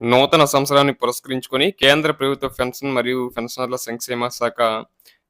నూతన సంవత్సరాన్ని పురస్కరించుకొని కేంద్ర ప్రభుత్వ పెన్షన్ మరియు పెన్షనర్ల సంక్షేమ శాఖ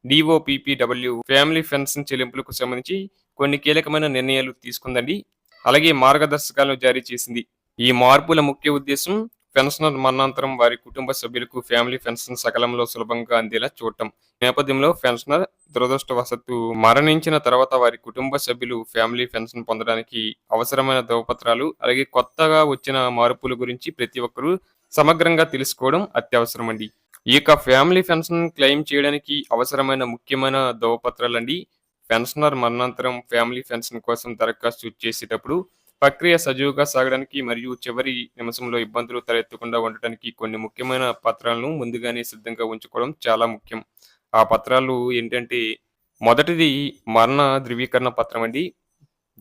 డిఓపిపిడబ్ల్యూ ఫ్యామిలీ పెన్షన్ చెల్లింపులకు సంబంధించి కొన్ని కీలకమైన నిర్ణయాలు తీసుకుందండి. అలాగే మార్గదర్శకాలను జారీ చేసింది. ఈ మార్పుల ముఖ్య ఉద్దేశం పెన్షనర్ మరణాంతరం వారి కుటుంబ సభ్యులకు ఫ్యామిలీ పెన్షన్ సకాలంలో సులభంగా అందేలా చూడటం. నేపథ్యంలో పెన్షనర్ దురదృష్టవశత్తు మరణించిన తర్వాత వారి కుటుంబ సభ్యులు ఫ్యామిలీ పెన్షన్ పొందడానికి అవసరమైన ధృవపత్రాలు అలాగే కొత్తగా వచ్చిన మార్పుల గురించి ప్రతి ఒక్కరూ సమగ్రంగా తెలుసుకోవడం అత్యవసరమండి. ఈ యొక్క ఫ్యామిలీ పెన్షన్ క్లెయిమ్ చేయడానికి అవసరమైన ముఖ్యమైన ధృవపత్రాలండి. పెన్షనర్ మరణాంతరం ఫ్యామిలీ పెన్షన్ కోసం దరఖాస్తు చేసేటప్పుడు ప్రక్రియ సజీవుగా సాగడానికి మరియు చివరి నిమిషంలో ఇబ్బందులు తలెత్తకుండా ఉండటానికి కొన్ని ముఖ్యమైన పత్రాలను ముందుగానే సిద్ధంగా ఉంచుకోవడం చాలా ముఖ్యం. ఆ పత్రాలు ఏంటంటే మొదటిది మరణ ధృవీకరణ పత్రం అండి.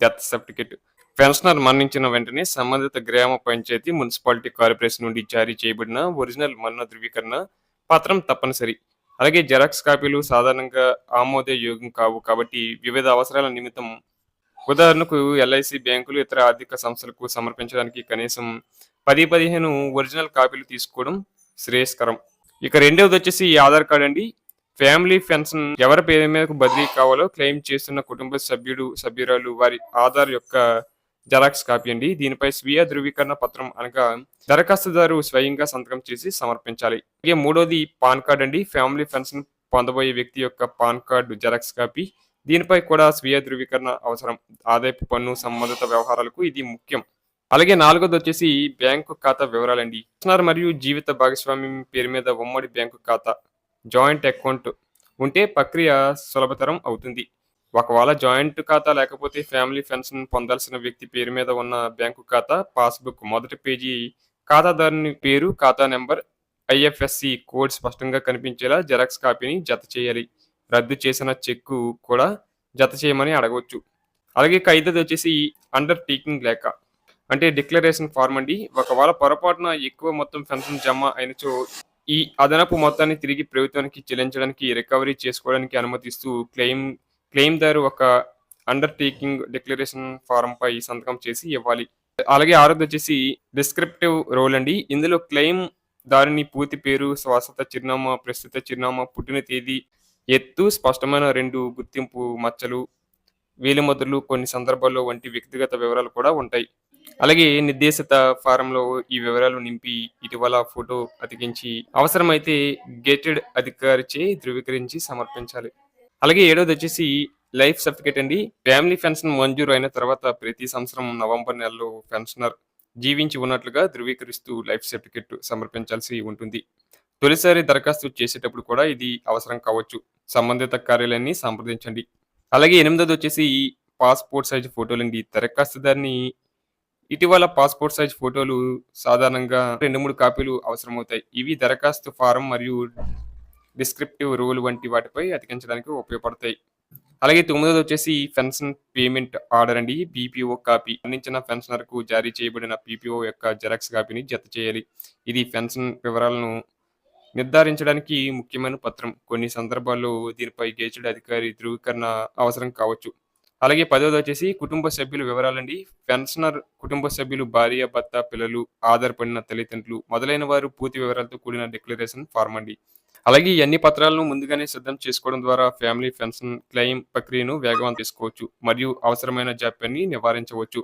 Death certificate. పెన్షనర్ మరణించిన వెంటనే సంబంధిత గ్రామ పంచాయతీ మున్సిపాలిటీ కార్పొరేషన్ నుండి జారీ చేయబడిన ఒరిజినల్ మరణ ధృవీకరణ పత్రం తప్పనిసరి. అలాగే జెరాక్స్ కాపీలు సాధారణంగా ఆమోదయోగ్యం కావు కాబట్టి వివిధ అవసరాల నిమిత్తం ఉదాహరణకు ఎల్ఐసి బ్యాంకులు ఇతర ఆర్థిక సంస్థలకు సమర్పించడానికి కనీసం పది పదిహేను ఒరిజినల్ కాపీలు తీసుకోవడం శ్రేయస్కరం. ఇక రెండవది వచ్చేసి ఈ ఆధార్ కార్డ్ అండి. ఫ్యామిలీ పెన్షన్ ఎవరి పేరు మీదకు బదిలీ కావాలో క్లెయిమ్ చేస్తున్న కుటుంబ సభ్యుడు సభ్యురాలు వారి ఆధార్ యొక్క జెరాక్స్ కాపీ అండి. దీనిపై స్వీయ ధృవీకరణ పత్రం అనగా దరఖాస్తుదారు స్వయంగా సంతకం చేసి సమర్పించాలి. అలాగే మూడోది పాన్ కార్డ్ అండి. ఫ్యామిలీ పెన్షన్ పొందబోయే వ్యక్తి యొక్క పాన్ కార్డు జెరాక్స్ కాపీ దీనిపై కూడా స్వీయ ధృవీకరణ అవసరం. ఆదాయపు పన్ను సంబంధిత వ్యవహారాలకు ఇది ముఖ్యం. అలాగే నాలుగోది వచ్చేసి బ్యాంకు ఖాతా వివరాలండి. కృష్ణార్ మరియు జీవిత భాగస్వామ్యం పేరు మీద ఉమ్మడి బ్యాంకు ఖాతా జాయింట్ అకౌంట్ ఉంటే ప్రక్రియ సులభతరం అవుతుంది. ఒకవేళ జాయింట్ ఖాతా లేకపోతే ఫ్యామిలీ పెన్షన్ పొందాల్సిన వ్యక్తి పేరు మీద ఉన్న బ్యాంకు ఖాతా పాస్బుక్ మొదటి పేజీ ఖాతాదారుని పేరు ఖాతా నెంబర్ ఐఎఫ్ఎస్సి కోడ్ స్పష్టంగా కనిపించేలా జెరాక్స్ కాపీని జత చేయాలి. రద్దు చేసిన చెక్కు కూడా జత చేయమని అడగవచ్చు. అలాగే ఇక ఐదోది వచ్చేసి అండర్ టేకింగ్ లేక. అంటే డిక్లరేషన్ ఫార్మ్ అండి. ఒకవేళ పొరపాటున ఎక్కువ మొత్తం పెన్షన్ జమ అయినచో ఈ అదనపు మొత్తాన్ని తిరిగి ప్రభుత్వానికి చెల్లించడానికి రికవరీ చేసుకోవడానికి అనుమతిస్తూ క్లెయిమ్ క్లెయిమ్దారు ఒక అండర్ టేకింగ్ డిక్లరేషన్ ఫారం పై సంతకం చేసి ఇవ్వాలి. అలాగే ఆరోది వచ్చేసి డిస్క్రిప్టివ్ రోల్ అండి. ఇందులో క్లెయిమ్ దారిని పూర్తి పేరు స్వాస్థత చిరునామా ప్రస్తుత చిరునామా పుట్టిన తేదీ ఎత్తు స్పష్టమైన రెండు గుర్తింపు మచ్చలు వేలిముద్రలు కొన్ని సందర్భాల్లో వంటి వ్యక్తిగత వివరాలు కూడా ఉంటాయి. అలాగే నిర్దేశిత ఫారంలో ఈ వివరాలు నింపి ఇటీవల ఫోటో అతికించి అవసరమైతే గేటెడ్ అధికారిచే ధృవీకరించి సమర్పించాలి. అలాగే ఏడోది వచ్చేసి లైఫ్ సర్టిఫికేట్ అండి. ఫ్యామిలీ పెన్షన్ మంజూరు అయిన తర్వాత ప్రతి సంవత్సరం నవంబర్ నెలలో పెన్షనర్ జీవించి ఉన్నట్లుగా ధృవీకరిస్తూ లైఫ్ సర్టిఫికేట్ సమర్పించాల్సి ఉంటుంది. తొలిసారి దరఖాస్తు చేసేటప్పుడు కూడా ఇది అవసరం కావచ్చు. సంబంధిత కార్యాలయాన్ని సంప్రదించండి. అలాగే ఎనిమిదోది వచ్చేసి పాస్పోర్ట్ సైజ్ ఫోటోలు అండి. దరఖాస్తుదారిని ఇటీవల పాస్పోర్ట్ సైజ్ ఫోటోలు సాధారణంగా రెండు మూడు కాపీలు అవసరమవుతాయి. ఇవి దరఖాస్తు ఫారం మరియు డిస్క్రిప్టివ్ రూల్ వంటి వాటిపై అతికించడానికి ఉపయోగపడతాయి. అలాగే తొమ్మిదోది వచ్చేసి పెన్షన్ పేమెంట్ ఆర్డర్ అండి. BPO copy. అందించిన పెన్షనర్కు జారీ చేయబడిన పీపీఓ యొక్క జెరాక్స్ కాపీని జత చేయాలి. ఇది పెన్షన్ వివరాలను నిర్ధారించడానికి ముఖ్యమైన పత్రం. కొన్ని సందర్భాల్లో దీనిపై గేజెడ్ అధికారి ధృవీకరణ అవసరం కావచ్చు. అలాగే పదవది వచ్చేసి కుటుంబ సభ్యుల వివరాలండి. పెన్షనర్ కుటుంబ సభ్యులు భార్య భర్త పిల్లలు ఆధారపడిన తల్లిదండ్రులు మొదలైన వారు పూర్తి వివరాలతో కూడిన డిక్లరేషన్ ఫార్మ్ అండి. అలాగే ఈ అన్ని పత్రాలను ముందుగానే సిద్ధం చేసుకోవడం ద్వారా ఫ్యామిలీ పెన్షన్ క్లెయిమ్ ప్రక్రియను వేగవంతం చేసుకోవచ్చు మరియు అవసరమైన జాప్యాన్ని నివారించవచ్చు.